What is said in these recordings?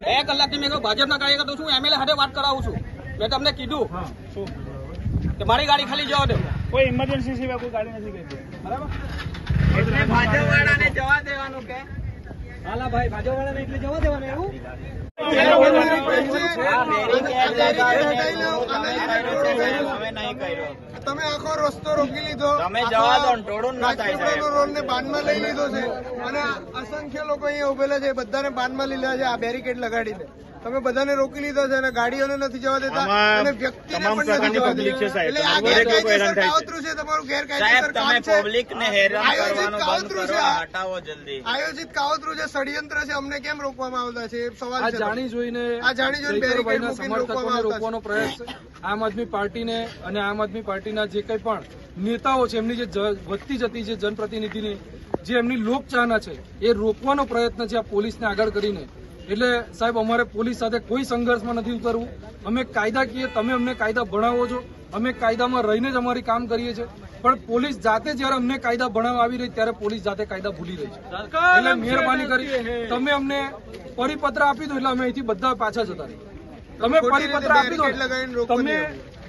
બે કલાકથી મેં ભાજપના કાર્યકર્તા છું એમએલએ સાથે વાત કરાવું છું મેં તમને કીધું કે મારી ગાડી ખાલી જવા દે કોઈ ઇમરજન્સી સિવાય કોઈ ગાડી નથી ગઈ બરાબર હાલા ભાઈ ભાજપ વાળાને એટલે જવા દેવાનું એવું તમે આખો રસ્તો રોકી લીધો. તમે જવા દો ટોળું ના થાય, રોડ ને બાનમાં લઈ લીધો છે. અને અસંખ્ય લોકો અહીંયા ઉભેલા છે બધાને બાનમાં લીધા છે આ બેરિકેડ લગાડીને. તમે બધાને રોકી લીધો છે અને ગાડીઓને નથી જવા દેતા. અને વ્યક્તિને પણ નથી જવા public એટલે આ દરેક લોકો હેરાન ગેરકાયદેસર કાવતરું છે તમારું ગેરકાયદેસર કામ છે. પબ્લિક હેરાન આયોજિત કરવાનું બંધ કાવતરું કરો છે. હટાવો જલ્દી. આયોજિત કાવતરું છે ષડયંત્ર છે અમને કેમ રોકવામાં આવતા છે? સવાલ છે જાણી જોઈને આ જાણી જોઈને બેરિકેડ મૂકીને રોકવામાં રોકવાનો પ્રયાસ આમ આદમી પાર્ટીને અને આમ આદમી પાર્ટીના જે કંઈ પણ નેતાઓ છે એમની જે વધતી જતી જે જનપ્રતિનિધિની જે એમની લોકચાહના છે એ રોકવાનો પ્રયત્ન છે આ પોલીસને આગળ કરીને. એટલે સાહેબ અમારે પોલીસ સાથે કોઈ સંઘર્ષમાં નથી ઉતરવું. અમે કાયદાકીય તમે અમને કાયદા ભણાવો છો. અમે કાયદામાં રહીને જ અમારી કામ કરીએ છીએ. પણ પોલીસ જાતે જ્યારે અમને કાયદા ભણાવવા આવી રહી ત્યારે પોલીસ જાતે કાયદા ભૂલી રહી છે. એટલે મહેરબાની કરી. તમે અમને પરિપત્ર આપી દો એટલે અમે અહીંથી બધા પાછા જતા રહીએ. તમે પરિપત્ર આપી દો. તમે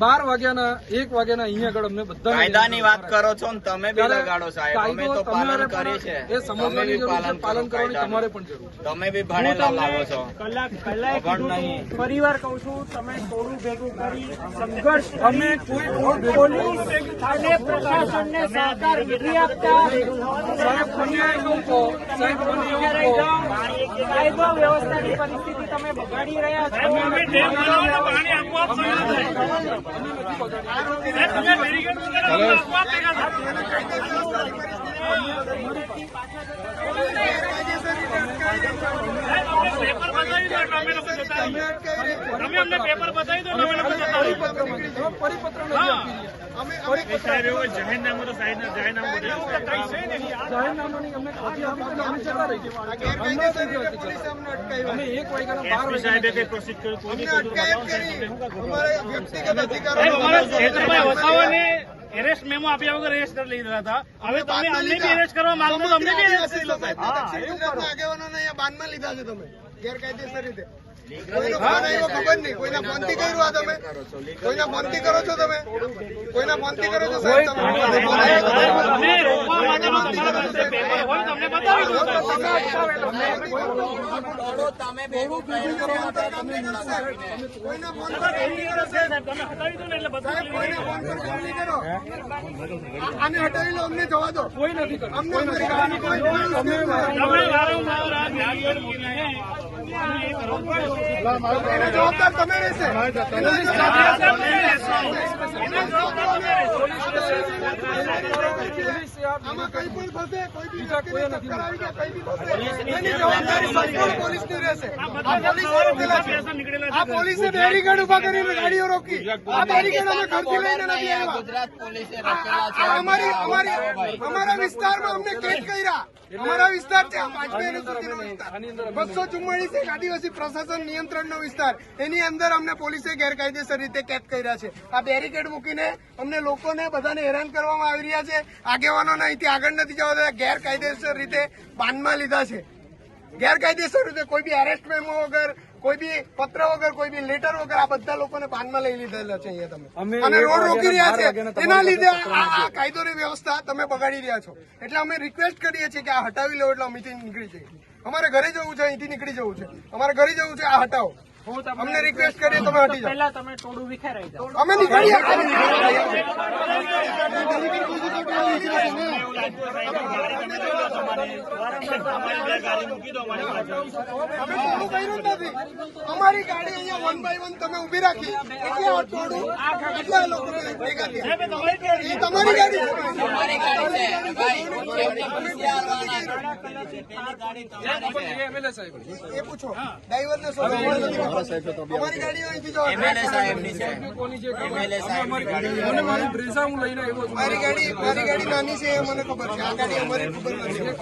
બાર વાગ્યાના એક વાગ્યાના અહીંયા આગળ અમને બધા કાયદાની વાત કરો છો ને તમે બી લગાડો સાહેબ. અમે તો પાલન કરીએ છે એ સમજવાની જરૂર છે પાલન પાલન કરો કરવાની તમારે પણ જરૂર છે. તમે બી ભણેલા લાગો છો. કલાક. હતું, ફરીવાર કહું છું તમે થોડું ભેગું કરી સંઘર્ષ અમે કોઈ પોલીસ અને પ્રશાસનને સહકાર નથી આપતા. સાહેબ મને એવું કહો. સાહેબ મને એવું કહો. કાયદો વ્યવસ્થાની પરિસ્થિતિ તમે બગાડી રહ્યા છો. તમે અમને પેપર બતાવી દો પરિપત્ર એરેસ્ટ મેમો આપ્યા વગર એરેસ્ટ કરી લીધા હતા. હવે તમે અમને બી એરેસ્ટ કરવા માંગો તો અમને બી એરેસ્ટ કરી લો સાહેબ. આગેવાનો બાનમાં લીધા છે તમે. ગેરકાયદેસર રીતે. ખબર નહીં. કોઈના ફોનથી કર્યું આ તમે? કોઈના ફોનથી કરો છો તમે? કોઈના ફોનથી કરો છો સાહેબ તમે? આને હટાવી લો અમને જવા દો કોઈ નથી અમને જવાબદાર તમે રહેશે આમાં કઈ પણ થશે કોઈ બી કોઈ નથી કે કઈ બી થશે એની જવાબદારી સંપૂર્ણ પોલીસની રહેશે. આ પોલીસે રોકેલા છે. આ પોલીસે બેરીકેડ ઊભા કરીને ગાડીઓ રોકી. આ બેરીકેડ અમે ઘરથી લઈને નથી આવ્યા. ગુજરાત પોલીસે આ- રખેલા છે. આ અમારી અમારી અમારા વિસ્તારમાં અમને કેદ કર્યા. અમારા વિસ્તાર છે બસો ચુમ્માળીસ એક આદિવાસી પ્રશાસન નિયંત્રણનો વિસ્તાર. એની અંદર અમને પોલીસે ગેરકાયદેસર રીતે કેદ કર્યા છે. આ બેરીકેડ મૂકીને અમને લોકોને બધાને હેરાન કરવામાં આવી રહ્યા છે. આગેવાનોને અહીંથી આગળ નથી જવા ગેરકાયદેસર રીતે બાનમાં લીધા છે. ગેરકાયદેસર રીતે કોઈ બી અરેસ્ટ મેમો વગર કોઈ બી પત્ર વગર કોઈ બી લેટર વગર આ બધા લોકોને બાનમાં લઈ લીધેલા છે અહીંયા તમે. અને રોડ રોકી રહ્યા છે. એના લીધે આ કાયદોની વ્યવસ્થા તમે બગાડી રહ્યા છો. એટલે અમે રિક્વેસ્ટ કરીએ છીએ કે આ હટાવી લો એટલે અમેથી નીકળી જઈએ. અમારે ઘરે જવું છે અહીંથી નીકળી જવું છે. અમારે ઘરે જવું છે આ હટાવો. અમને રિક્વેસ્ટ કરીએ તમે હટી જાઓ. પહેલા તમે ટોળું વિખેરાઈ જાઓ. અમે નીકળીએ. અમે નથી અમારી ગાડી અહીંયા વન બાય વન તમે ઊભી રાખી. એટલે આ ટોળું એટલા લોકો એ તમારી ગાડી છે. તમારી ગાડી છે. ભાઈ એમએલએ સાહેબ. એ પૂછો. ડ્રાઈવરને શું અમારી ગાડી અહીંથી જવા મારી ગાડી મારી ગાડી નાની છે એ મને ખબર છે. આ ગાડી અમારી ખબર નથી.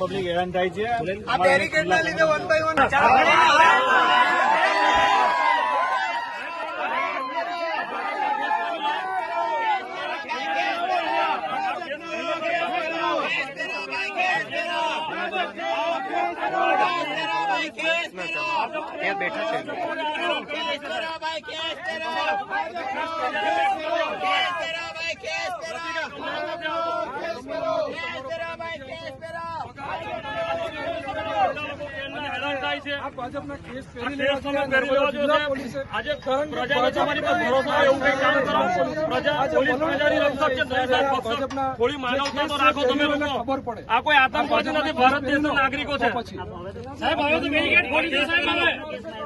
પબ્લિક હેરાન થાય છે. આ બેરિકેડ ના લીધે વન બાય વન ત્યાં બેઠા છે હેરાન થાય છે આ ભાજપના કેસ પહેરી કેસ તમે લેવા પહેરી લેવા જિલ્લા જોઈએ. પોલીસે આજે કારણ કે પ્રજાનો તમારી પર ભરોસો હોય એવું કંઈ કામ કરો. પ્રજા પોલીસ પ્રજાની રક્ષક છે દરેક સાહેબ પક્ષ. થોડી માનવતા તો રાખો તમે લોકો આ કોઈ આતંકવાદી નથી ભારત દેશના નાગરિકો છે. સાહેબ હવે તો બેરિકેડ ખોલી દો સાહેબ હવે.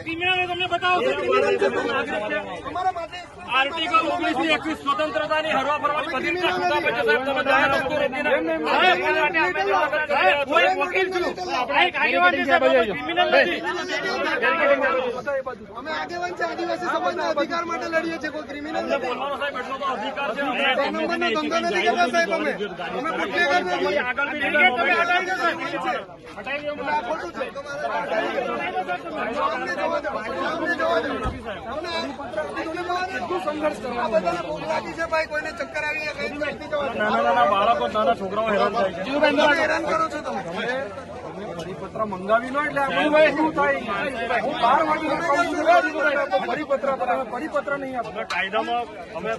ક્રિમિનલ તમને બતાવો અમારા માટે આર્ટિકલ ઓગણીસની એકવીસ સ્વતંત્રતાની હરવા બધી અમે આગેવાન છે. આદિવાસી સમાજના અધિકાર માટે લડીએ છીએ કોઈ ક્રિમિનલ ધંધો નથી કરતા સાહેબ અમે. અમે બુટલેગર નથી. ખોટું છે. કોઈને ચક્કર આવી નાના નાના બાળકો નાના છોકરાઓ હેરાન થાય છે. હેરાન કરો છો તમે. પરિપત્ર મંગાવી લો એટલે આપણું શું થાય? હું બાર વાગે પરિપત્ર પર પરિપત્ર નહીં આપણે કાયદામાં અમે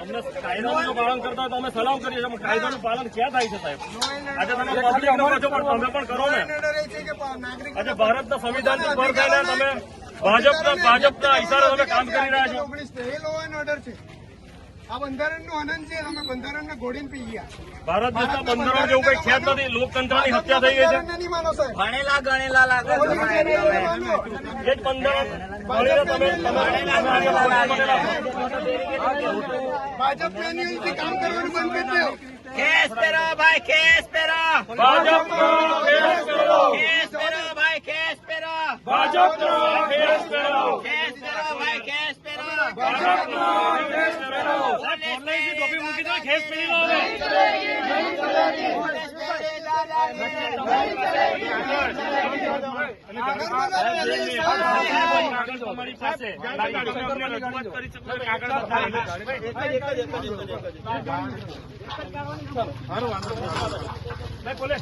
અમને કાયદાનું પાલન કરતા હોય તો અમે સલામ કરીએ છીએ. કાયદાનું પાલન ક્યાં થાય છે સાહેબ? આજે તમે પબ્લિક તમે પણ કરો ને. આજે ભારતના સંવિધાનથી પર થઈને તમે ભાજપના ભાજપના ઈશારે તમે કામ કરી રહ્યા છો એ લો એન્ડ ઓર્ડર છે આ બંધારણનું આનંદ છે બંધારણને ઘોડીને પી ગયા ભારત દેશના બંધારણ જેવું કઈ છે જ નથી લોકતંત્રની હત્યા થઈ ગઈ છે ભણેલા ગણેલા લાગો. એ જ બંધારણ કામ કરવાનું બંધ કરી દો કેસ પેરો ભાઈ કેસ પેરો ભાજપ કેસ પેરો ભાજપનો ખેસ કરો કેસ પેરો ભાઈ કેસ પહેરો. ભાજપનો ખેસ પહેરો. ઓનલાઈન ટોપી મૂકી દો ખેસ પહેરી લો હવે કાગળ તમારી પાસે તમે રજૂઆત કરી શકો છો કાગળ બતાવી ભાઈ બોલે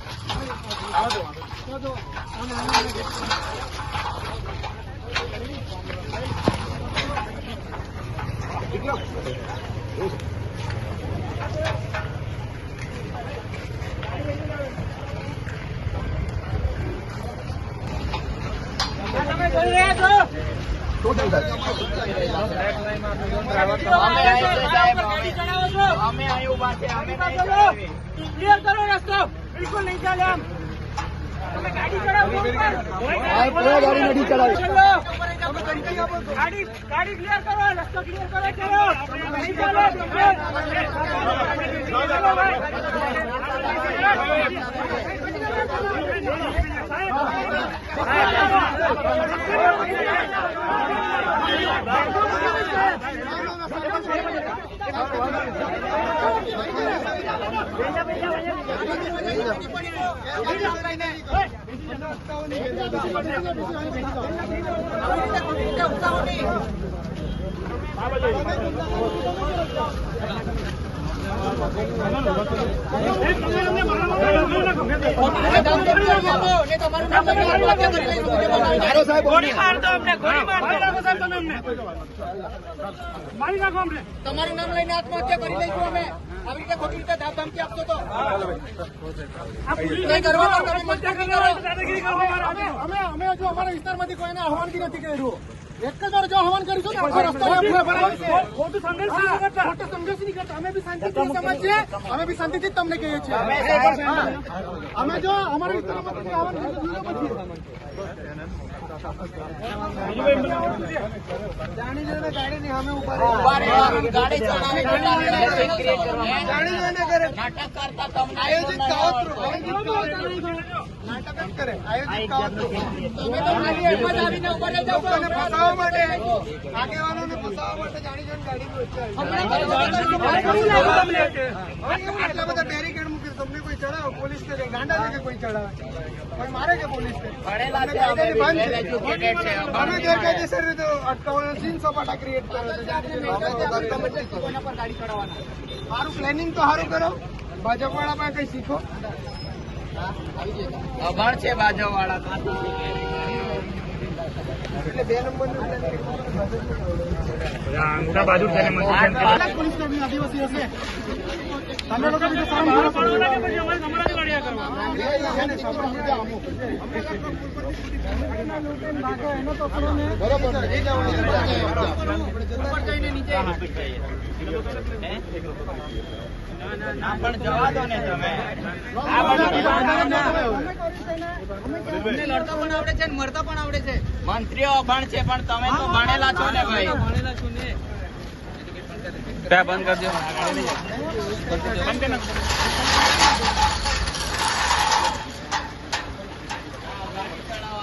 અમે અહીં છે સાહેબ અમે અમે અહીં ઊભા છે અમે નહીં ચલાવી. ક્લિયર કરો રસ્તો બિલકુલ નહીં ચાલે આમ તમે ગાડી ક્લિયર કરો રસ્તો ક્લિયર કરો ગોળી તમારું નામ લઈને આત્મહત્યા કરી લઈશું અમે આવી રીતે ખોટી રીતે ધામ ધમકી આપતો તો અમે હજુ અમારા વિસ્તારમાંથી કોઈને આહવાનગી નથી કર્યું એક જ વાર જો હવન કરીશું ને. ખોટું સંદેશ નહીં કરતા. ખોટું સંદેશ નહીં કરતા. અમે બી શાંતિથી સમાજ છીએ અમે બી શાંતિથી તમને કહીએ છીએ અમે જો અમારા વિસ્તારમાં કોઈ આહવાન કરીશું પછી જાણી જોઈને ગાડીની સામે ઊભા રહેવાનું, ગાડી. જાણી જોઈને કરે નાટક કરતા તમને આયોજિત કાવતરું નાટક જ કરે આયોજિત કાવતરું ફસાવવા માટે આગેવાનોને ફસાવવા માટે જાણી જોઈને ગાડી આટલા બધા બેરીકેડ તમને કોઈ ચડાવો? પોલીસ ને ગાંડા કે કોઈ ચડાવે? પણ મારે કે પોલીસ અમે ગેરકાયદેસર રીતે અટકાવવાનો સીન સપાટા ક્રિએટ કરો મારું પ્લાનિંગ તો સારું કરો. ભાજપ વાળા પાસે કઈ શીખો? અભણ છે ભાજપ વાળા એટલે બે નંબરનું પોલીસ કર્મી આદિવાસી હશે તમે લોકો બીજું કામ એ ના પણ જવા દો ને તમે મંત્રીઓ અભણ છે પણ તમે તો ભણેલા છો ને ભાઈ બંધ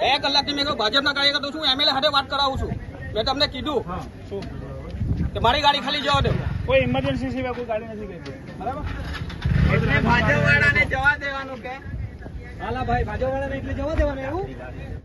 બે કલાકથી મેં ભાજપના કાર્યકર્તા છું એમએલએ સાથે વાત કરાવું છું. મેં તમને કીધું કે મારી ગાડી ખાલી જવા દો. ભાજપ વાળાને જવા દેવાનું કે. હાલા ભાઈ ભાજપ વાળાને એટલે જવા દેવાનું એવું?